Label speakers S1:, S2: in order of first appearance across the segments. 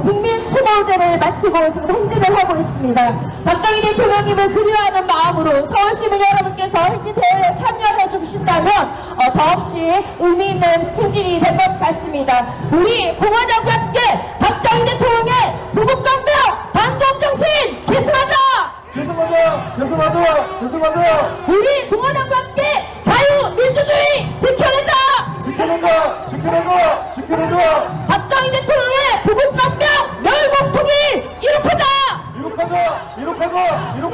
S1: 국민 추모제를 마치고 지금 행진을 하고 있습니다. 박정희 대통령님을 그리워하는 마음으로 서울 시민 여러분께서 행진 대회에 참여해 주신다면 어, 더없이 의미 있는 행진이 될 것 같습니다. 우리 공화당과 함께 박정희 대통령의 부국강병 반공정신 기승하자!
S2: 계속하자! 계속하자! 계속하자!
S1: 우리 공화당과 함께 자유민주주의 지켜내자!
S2: 지켜내자! 지켜내자! 지켜내자!
S1: 박정희 대통령의 부국강병 멸국통일 이룩하자!
S2: 이룩하자! 이룩하자! 이룩하자!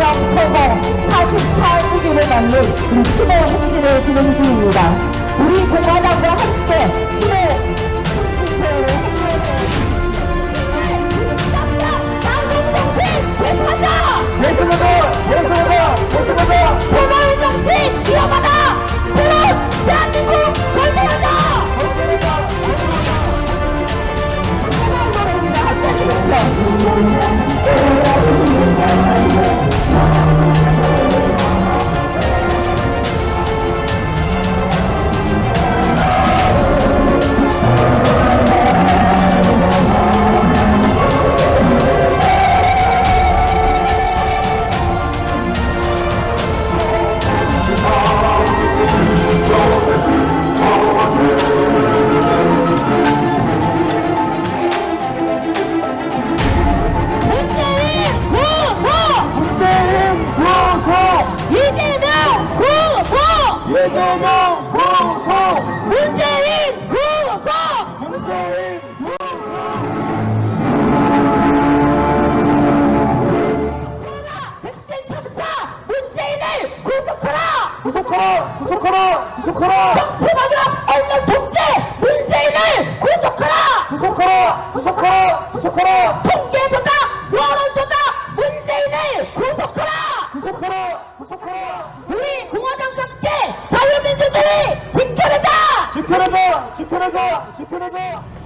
S1: 대통령 서거 44주기를 맞는 추모 행진을 진행 중입니다. 우리 공화당과 함께 추모 행진 구속하라! 정치마그라 언론 독재 문재인을 구속하라!
S2: 구속하라! 구속하라! 구속하라!
S1: 통계 조작 여론 조작 문재인을 구속하라!
S2: 구속하라! 구속하라!
S1: 우리 공화당과 함께 자유민주주의 지켜내자!
S2: 지켜내자! 지켜내자! 지켜내자!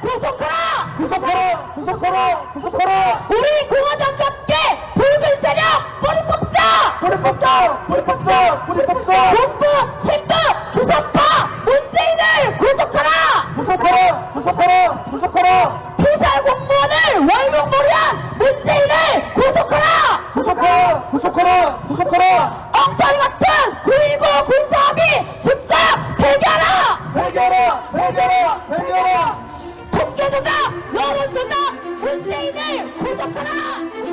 S1: 구속하라!
S2: 구속하라! 구속하라! 구속하라!
S1: 우리 공화당과 함께 붉은 세력 뿌리 뽑자!
S2: 뿌리 뽑자! 뿌리 뽑자! 뿌리 뽑자!
S1: 모든 조작 문재인을 구속하라!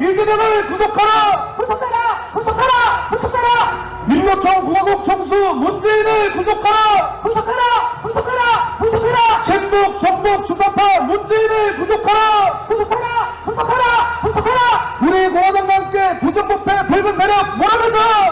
S2: 이재명을 구속하라!
S1: 구속해라! 구속해라! 구속해라!
S2: 민노총 공화국 총수 문재인을 구속하라!
S1: 구속해라! 구속해라! 구속해라!
S2: 전북 전북 주사파 문재인을 구속하라!
S1: 구속해라! 구속해라! 구속해라!
S2: 우리 공화당과 함께 부정부패 붉은 세력 몰아내자!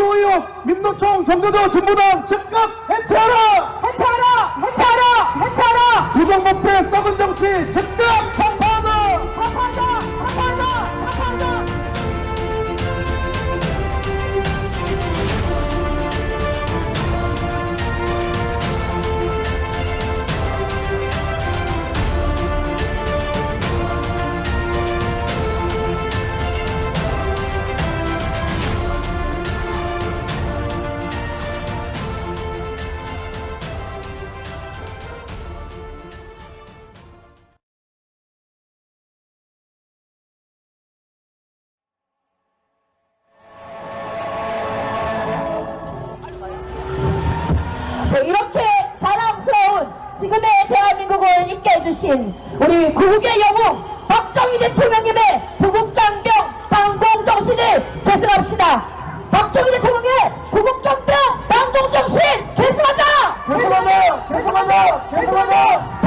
S2: 노이어 민노총 정교조 진보당 즉각 해체하라!
S1: 해체하라! 해체하라! 해체하라!
S2: 부정부패 썩은 정치 즉각
S1: 정치 주신 우리 고국의 영웅 박정희 대통령님의 구국강병 방공정신을 계승합시다. 박정희 대통령의 구국강병 방공정신 계승하자! 계승하자! 계승하자! 계승하자!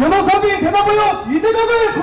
S2: 변호사님
S1: 대답하여 이 대답을